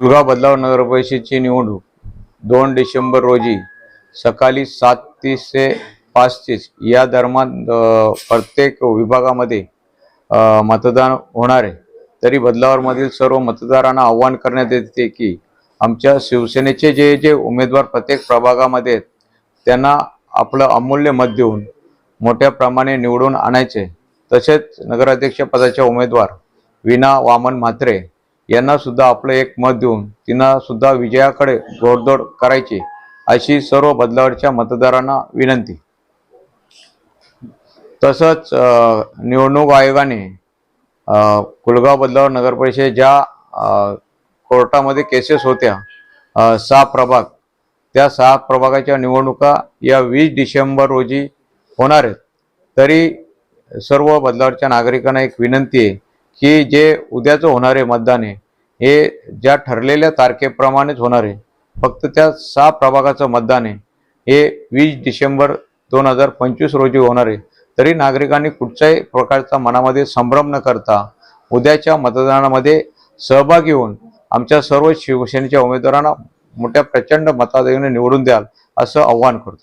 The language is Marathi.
कुलगाव बदलाव नगर परिषदेची निवडणूक दोन डिसेंबर रोजी सकाळी सात तीस ते पाच तीस या दरम्यान प्रत्येक विभागामध्ये मतदान होणार आहे. तरी बदलावरमधील सर्व मतदारांना आव्हान करण्यात येते की आमच्या शिवसेनेचे जे जे उमेदवार प्रत्येक प्रभागामध्ये आहेत त्यांना आपलं अमूल्य मत देऊन मोठ्या प्रमाणे निवडून आणायचे. तसेच नगराध्यक्षपदाचे उमेदवार विना वामन म्हात्रे यांना सुद्धा आपलं एक मत देऊन तिनं सुद्धा विजयाकडे घोडदौड करायची अशी सर्व बदलावरच्या मतदारांना विनंती. तसंच निवडणूक आयोगाने कुलगाव बदलावर नगर परिषद ज्या कोर्टामध्ये केसेस होत्या सहा प्रभाग त्या सहा प्रभागाच्या निवडणुका या वीस डिसेंबर रोजी होणार आहेत. तरी सर्व बदलावरच्या नागरिकांना एक विनंती आहे की जे उद्याचं होणारे मतदान आहे हे ज्या ठरलेल्या तारखेप्रमाणेच होणार आहे. फक्त त्या सहा प्रभागाचं मतदान आहे. हे वीस डिसेंबर दोन हजार पंचवीस रोजी होणार आहे. तरी नागरिकांनी कुठच्याही प्रकारचा मनामध्ये संभ्रम न करता उद्याच्या मतदानामध्ये सहभागी होऊन आमच्या सर्व शिवसेनेच्या उमेदवारांना मोठ्या प्रचंड मताधिक्याने निवडून द्याल असं आव्हान करतो.